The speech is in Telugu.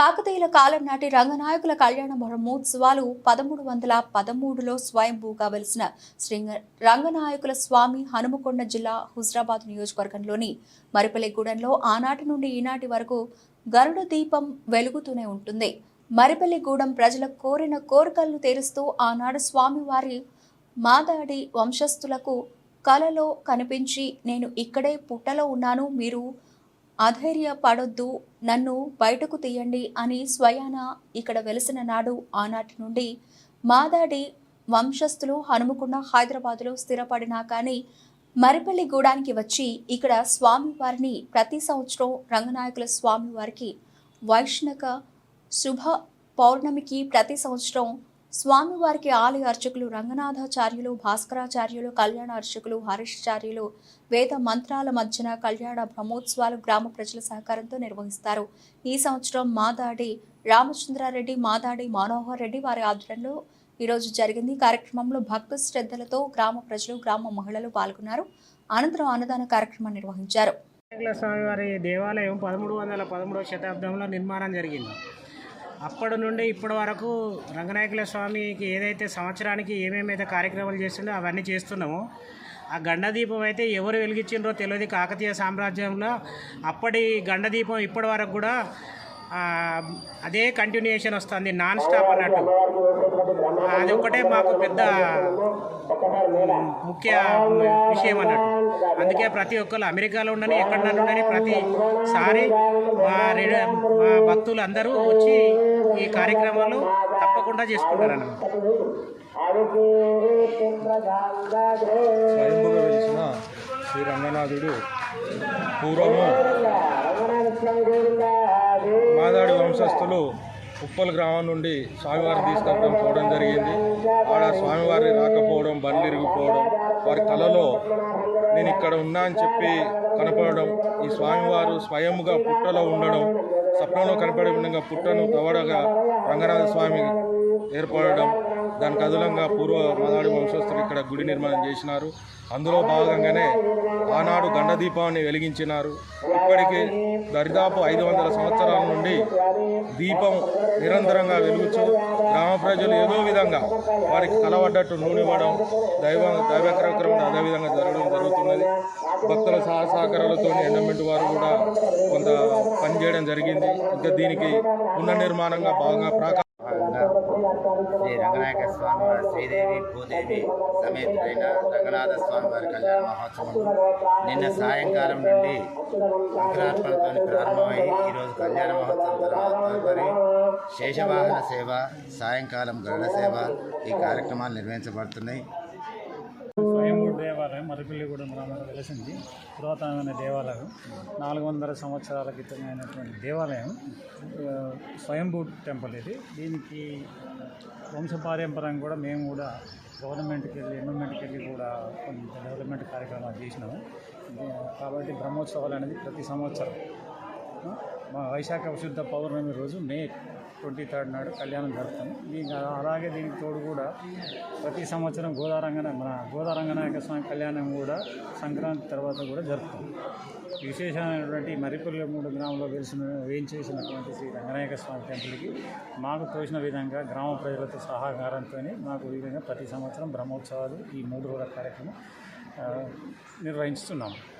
కాకతీయుల కాలం నాటి రంగనాయకుల కళ్యాణ బ్రహ్మోత్సవాలు పదమూడు వందల పదమూడులో స్వయంభూగా వెలిసిన శ్రీ రంగనాయకుల స్వామి హనుమకొండ జిల్లా హుజరాబాద్ నియోజకవర్గంలోని మరిపల్లిగూడెంలో ఆనాటి నుండి ఈనాటి వరకు గరుడ దీపం వెలుగుతూనే ఉంటుంది. మరిపల్లిగూడెం ప్రజల కోరిన కోరికలను తీరుస్తూ ఆనాడు స్వామివారి మాదాడి వంశస్థులకు కలలో కనిపించి నేను ఇక్కడే పుట్టలో ఉన్నాను మీరు అధైర్య పడొద్దు నన్ను బయటకు తీయండి అని స్వయాన ఇక్కడ వెలిసిన నాడు ఆనాటి నుండి మాదాడి వంశస్థులు హనుమకొండ హైదరాబాదులో స్థిరపడినా కానీ మరిపల్లి గూడానికి వచ్చి ఇక్కడ స్వామివారిని ప్రతి సంవత్సరం రంగనాయకుల స్వామివారికి వైష్ణక శుభ పౌర్ణమికి ప్రతి సంవత్సరం స్వామివారికి ఆలయ అర్చకులు రంగనాథాచార్యులు భాస్కరాచార్యులు కళ్యాణ అర్చకులు హరిశ్చార్యులు వేద మంత్రాల మధ్యన కళ్యాణ బ్రహ్మోత్సవాలు గ్రామ ప్రజల సహకారంతో నిర్వహిస్తారు. ఈ సంవత్సరం మాదాడి రామచంద్రారెడ్డి మాదాడి మనోహర్ రెడ్డి వారి ఆధ్వర్యంలో ఈరోజు జరిగింది. కార్యక్రమంలో భక్తి శ్రద్ధలతో గ్రామ ప్రజలు గ్రామ మహిళలు పాల్గొన్నారు. అనంతరం అన్నదాన కార్యక్రమం నిర్వహించారు. స్వామివారి దేవాలయం పదమూడు వందల పదమూడవ శతాబ్దంలో నిర్మాణం జరిగింది. అప్పటి నుండి ఇప్పటి వరకు రంగనాయకుల స్వామికి ఏదైతే సంవత్సరానికి ఏమేమైతే కార్యక్రమాలు చేస్తుండో అవన్నీ చేస్తున్నామో. ఆ గండదీపం అయితే ఎవరు వెలిగించిండ్రో తెలియదు కాకతీయ సామ్రాజ్యంలో. అప్పటి గండదీపం ఇప్పటి వరకు కూడా అదే కంటిన్యూషన్ వస్తుంది నాన్ స్టాప్ అన్నట్టు. అది ఒకటే మాకు పెద్ద ముఖ్య విషయం అన్నట్టు. అందుకే ప్రతి ఒక్కరు అమెరికాలో ఉండని ఎక్కడన్నా ఉండని ప్రతిసారి మా మా భక్తులు అందరూ వచ్చి ఈ కార్యక్రమాలు తప్పకుండా చేసుకుంటారు అన్నమాట స్వయంభుగా వెలిసిన శ్రీ రంగనాథుడు పూర్వము వంశస్థులు ఉప్పల్ గ్రామం నుండి స్వామివారిని తీసుకెళ్ళడం చూడడం జరిగింది. ఆడ స్వామివారి రాకపోవడం బండ్లు ఇరిగిపోవడం వారి కలలో నేను ఇక్కడ ఉన్నా అని చెప్పి కనపడడం ఈ స్వామివారు స్వయంగా పుట్టలో ఉండడం స్వప్నంలో కనపడే విధంగా పుట్టను తవడగా రంగనాథ స్వామి ఏర్పడడం దానికి అదులంగా పూర్వ మదాడి వంశస్థులు ఇక్కడ గుడి నిర్మాణం చేసినారు. అందులో భాగంగానే ఆనాడు గండదీపాన్ని వెలిగించినారు. ఇప్పటికీ దరిదాపు ఐదు వందల సంవత్సరాల నుండి దీపం నిరంతరంగా వెలుగుచు గ్రామ ప్రజలు ఏదో విధంగా వారికి కలవడ్డట్టు నూనె ఇవ్వడం దైవ దైవక్రమం అదేవిధంగా జరగడం జరుగుతున్నది. భక్తుల సహ సహకారాలతో ఎండమెంట్ వారు కూడా కొంత పనిచేయడం జరిగింది. ఇంకా దీనికి పునర్నిర్మాణంగా భాగంగా ప్రాక భాగంగా శ్రీ రంగనాయక స్వామి వారి శ్రీదేవి భూదేవి సమేతుడైన రంగనాథ స్వామి వారి కళ్యాణ మహోత్సవం నిన్న సాయంకాలం నుండి అంకురార్పణతో ప్రారంభమై ఈరోజు కళ్యాణ మహోత్సవం తర్వాత తదుపరి శేషవాహన సేవ సాయంకాలం గరుడ సేవ ఈ కార్యక్రమాలు నిర్వహించబడుతున్నాయి. స్వయంభూ దేవాలయం మరిపల్లిగూడెం గ్రామంలో వెలసింది. పురాతనమైన దేవాలయం. నాలుగు వందల సంవత్సరాల క్రితమైనటువంటి దేవాలయం. స్వయంభూ టెంపుల్ ఇది. దీనికి వంశపారంపరం కూడా మేము కూడా గవర్నమెంట్కి వెళ్ళి ఎన్విమెంట్కి వెళ్ళి కూడా కొన్ని డెవలప్మెంట్ కార్యక్రమాలు చేసినాము. కాబట్టి బ్రహ్మోత్సవాలు అనేది ప్రతి సంవత్సరం. మా వైశాఖ శుద్ధ పౌర్ణమి రోజు మే ట్వంటీ థర్డ్ నాడు కళ్యాణం జరుపుతాము. దీనికి అలాగే దీనికి తోడు కూడా ప్రతి సంవత్సరం గోదారంగన మన గోదారంగనాయక స్వామి కళ్యాణం కూడా సంక్రాంతి తర్వాత కూడా జరుపుతాం. విశేషమైనటువంటి మరిపల్లి మూడు గ్రామంలో వెలిసిన వేయించేసినటువంటి శ్రీ రంగనాయక స్వామి టెంపుల్కి మాకు తోచిన విధంగా గ్రామ ప్రజలతో సహకారంతో మాకు ఈ విధంగా ప్రతి సంవత్సరం బ్రహ్మోత్సవాలు ఈ మూడు రోజుల కార్యక్రమం నిర్వహిస్తున్నాము